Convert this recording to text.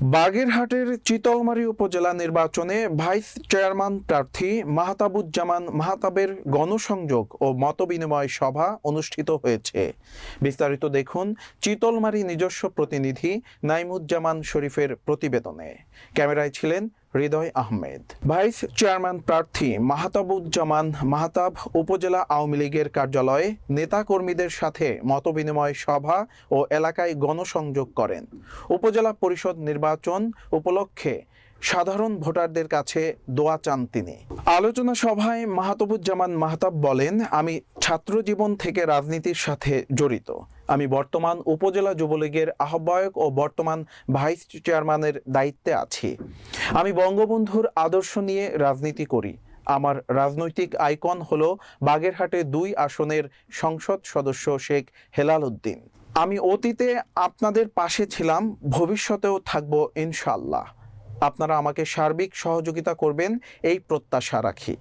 বাগেরহাটের চিতলমারী উপজেলা নির্বাচনে ভাইস চেয়ারম্যান প্রার্থী মাহতাবুজ্জামান মাহতাবের গণসংযোগ ও মতবিনিময় সভা অনুষ্ঠিত হয়েছে। বিস্তারিত দেখুন চিতলমারী নিজস্ব প্রতিনিধি নাইমুজ্জামান শরীফের প্রতিবেদনে। ক্যামেরায় ছিলেন হৃদয় আহমেদ। ভাইস চেয়ারম্যান প্রার্থী মাহতাবুজ্জামান মাহতাব উপজেলা আওয়ামী লীগের কার্যালয়ে নেতাকর্মীদের সাথে মতবিনিময় সভা ও এলাকায় গণসংযোগ করেন। উপজেলা পরিষদ নির্বাচন উপলক্ষে সাধারণ ভোটারদের কাছে দোয়া চান তিনি। আলোচনা সভায় মাহাতবুজ্জামান মাহতাব বলেন, আমি ছাত্র জীবন থেকে রাজনীতির সাথে জড়িত। আমি বর্তমান উপজেলা যুবলীগের আহ্বায়ক ও বর্তমান ভাইস চেয়ারম্যানের দায়িত্বে আছি। আমি বঙ্গবন্ধুর আদর্শ নিয়ে রাজনীতি করি। আমার রাজনৈতিক আইকন হল বাগেরহাটে দুই আসনের সংসদ সদস্য শেখ হেলাল উদ্দিন। আমি অতীতে আপনাদের পাশে ছিলাম, ভবিষ্যতেও থাকব ইনশাল্লাহ আপনারা আমাকে সার্বিক সহযোগিতা করবেন এই প্রত্যাশা রাখি।